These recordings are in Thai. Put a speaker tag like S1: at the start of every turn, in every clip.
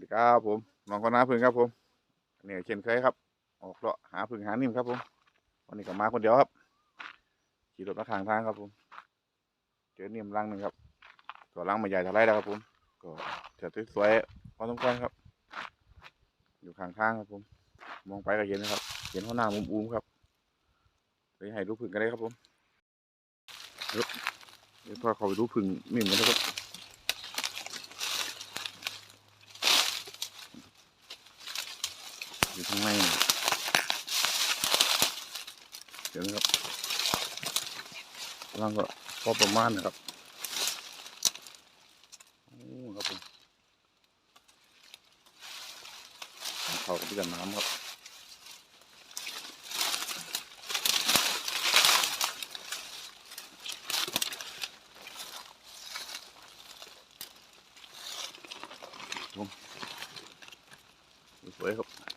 S1: ดีครับผมน้องก็น้าพึ่งครับผมอันนี้ก็เช่นเคยครับ ออกเลาะหาพึ่งหานิ่มครับผม วันนี้ก็มาคนเดียวครับ ขี่รถมาทางทางครับผม เจอนิ่มรังหนึ่งครับ ตัวรังม่ใหญ่เท่าไรแล้วครับผม ก็จะสวยๆพอสมควรครับ อยู่ข้างทางครับผม มองไปก็เห็นนะครับ เห็นข้างหน้ามุมอุ้มครับเลยให้ดูพึ่งกันเลยครับผมเดี๋ยวเดี๋ยวพอเขาไปดูพึ่งนิ่มกันนะครับ อยู่ข้างในเดี๋ยวนะครับกำลังก็พอประมาณนะครับโอ้ครับผมเขากับพี่กันน้ำครับผมสวยครับ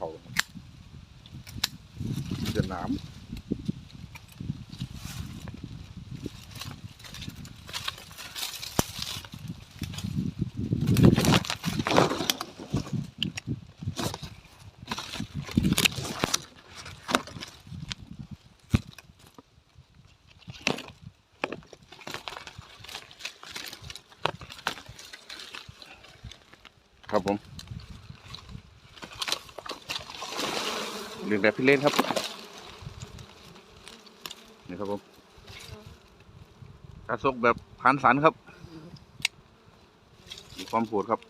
S1: เป็นทาเขาเดินน้ำครับผม เรียนแบบพี่เล่นครับนี่ครับผมกระซกแบบพันสันครับ มีความโหดครับ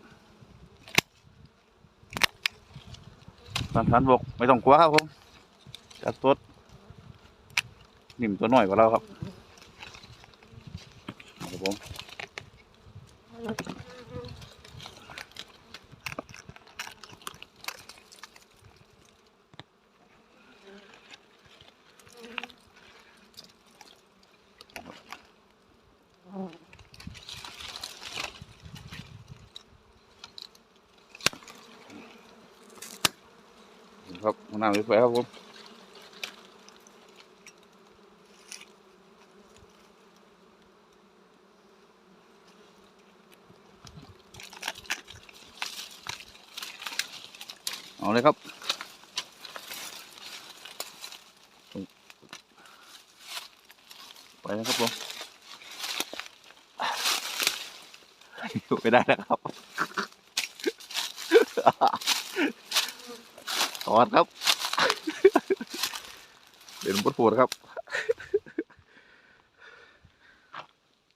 S1: พันสันบกไม่ต้องกลัวครับผมกระสดนิ่มตัวหน้อยกว่าเราครับครับผม ห้องน้ำสวยๆครับผมเอาเลยครับไปนะครับผมอยู่ไม่ได้แล้วครับถอดครับ เด่นบดปวดครับ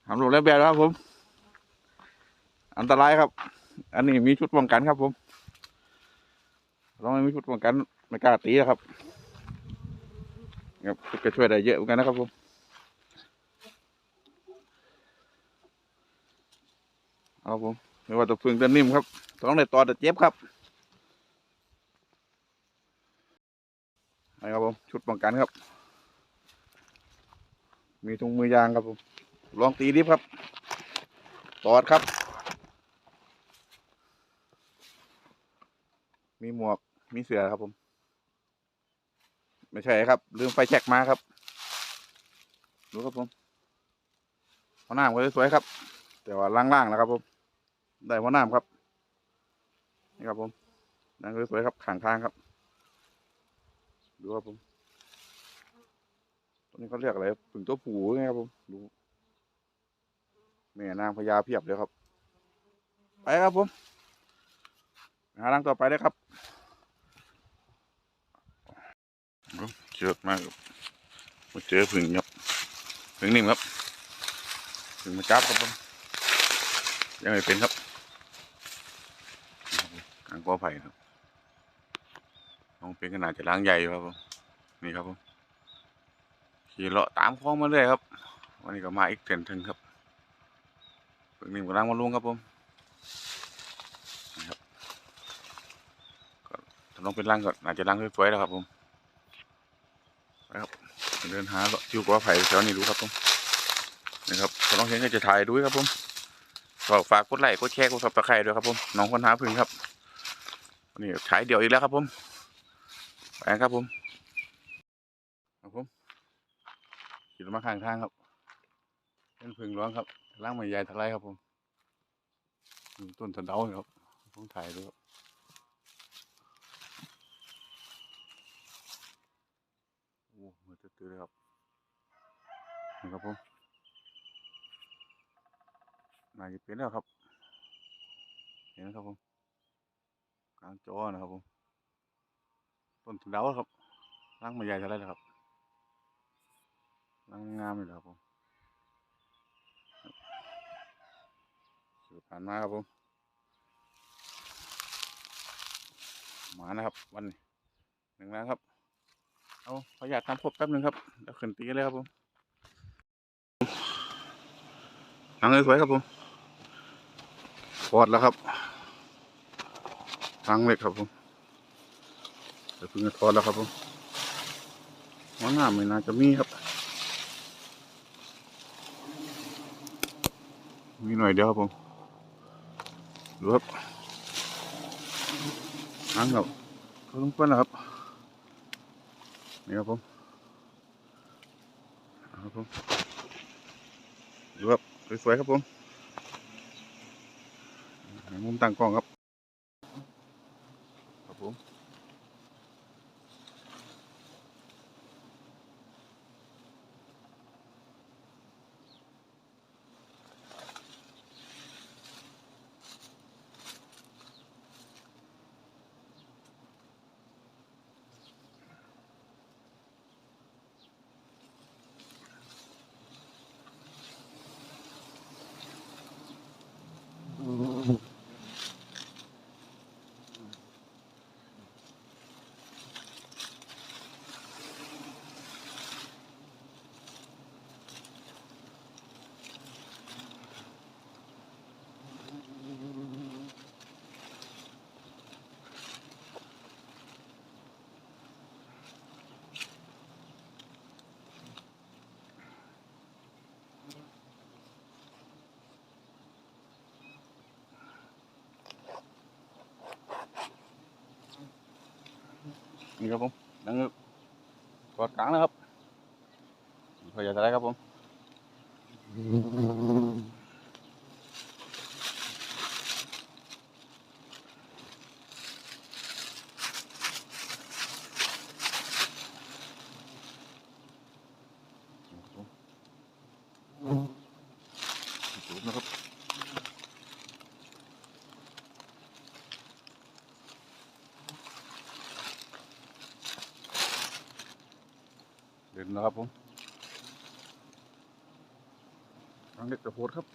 S1: ทำลงแล้วแบบครับผม อันตรายครับ อันนี้มีชุดป้องกันครับ ผมเราไม่มีชุดป้องกันไม่กล้าตีนะครับครับก็ช่วยได้เยอะเหมือนกันนะครับผมเอาครับผมไม่ว่าตัวพึ่งตัวนิ่มครับต้องได้ต่อแต่เจ็บครับ นี่ครับผมชุดป้องกันครับ มีถุงมือยางครับผมลองตีดิฟครับ ตอดครับ มีหมวกมีเสือครับผม ไม่ใช่ครับ ลืมไฟแช็กมาครับ ดูครับผมหัวหน้ามก็สวยครับ แต่ว่าล่างๆนะครับผม ได้หัวหน้าครับ นี่ครับผมนั่นก็สวยครับขางทางครับ ดูครับผมตัวนี้เขาเรียกอะไรผึ่งตัวผูไงครับผมดูแม่นางพญาเพียบเลยครับ ไปครับผมหารังต่อไปเลยครับเยอมากครับมาเจอผึ่งครับผึ่งนิ่มครับผึ่งมาจับครับผมยังไม่เป็นครับกางกอไผ่ครับ น้องเป็นขนาดจะล้างใหญ่ครับผมนี่ครับผมขี่เลาะตามคลองมาเรื่อยครับ วันนี้ก็มาอีกเส้นถึงครับเพิ่งหนึ่งกำลังมาลุงครับผมนี่ครับก็ถ้าลองเป็นรังก็น่าจจะรังสวยๆแล้วครับผมไปครับเดินหาเลาะทิวไผ่แถวนี้ดูครับผมนี่ครับถ้าลองเห็นก็จะถ่ายดูครับผมก็ฝากกดไลค์กดแชร์กดซับสไครต์ด้วยครับผมน้องคนหาพึ่งครับนนี้ฉายเดี่ยวอีกแล้วครับผม ไปครับผมครับผมขี่รถมาข้างทางครับเป็นพึ่งร้องครับล้างไม้ใหญ่ทลายครับผมต้นสะเดาครับผมถ่ายดูครับโอ้มือตื้อๆเลยครับนี่ครับผมน่าจะเป็นแล้วครับเห็นไหมครับผมกลางจอนะครับผม ต้นสะเดาครับล้างไม้ใหญ่ทลายเลยครับล้างงามเลยครับผมสู่ผ่านมาครับผมหมานะครับ วันหนึ่งแล้วครับ เอาขออนุญาตทำครบแป๊บหนึ่งครับแล้วขึ้นตีเลยครับผมหนังสวยครับผมปอดแล้วครับทางเล็กครับผม ยวเพิ่งจะถอดแล้วครับผมหัวหน้าไม่น่าจะมีครับ มีหน่อยเดียวครับผมดูครับหางครับเขาต้องเปิ้ลนะครับนี่ครับผมครับผมดูครับสวยๆครับผมมุมตั้งกล้องครับครับผม นี่ครับผมนังเงือกกอดกลางนะครับพยายามจะได้ครับผม เดินนะครับผมทางเล็กกระโหดครับ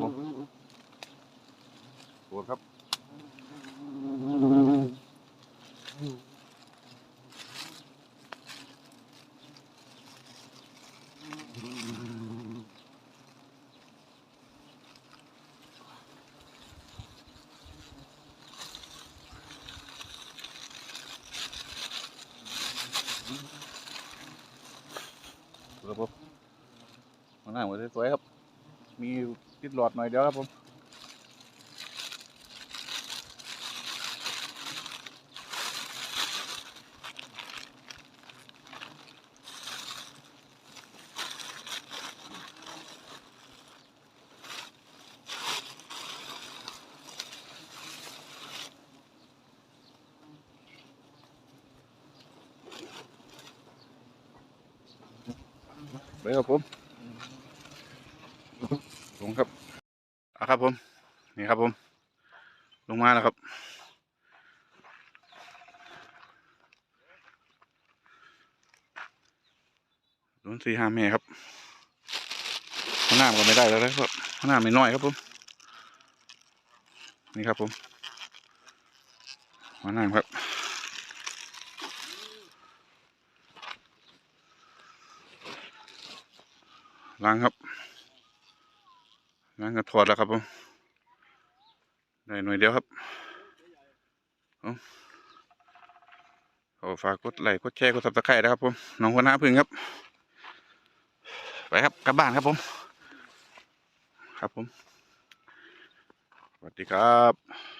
S1: ผมโหดครับ ครับผมข้าง หน้าหัวสวยๆครับ มีติดหลอดหน่อยเดียวครับผมไปครับผมลงครับอะ ครับผม นี่ครับผม ลงมาแล้วครับโดนสี่ห้าเมตรครับข้างหน้าก็ไม่ได้แล้วนะครับข้างหน้าไม่น้อยครับผม นี่ครับผมข้างหน้าครับล้างครับ นั่นก็ถอดแล้วครับผมได้หน่วยเดียวครับเอาขอฝากกดไลค์กดแชร์กดซับสไครต์นะครับผมน้องคนหน้าพึ่งครับ ไปครับกลับบ้านครับผม ครับผม สวัสดีครับ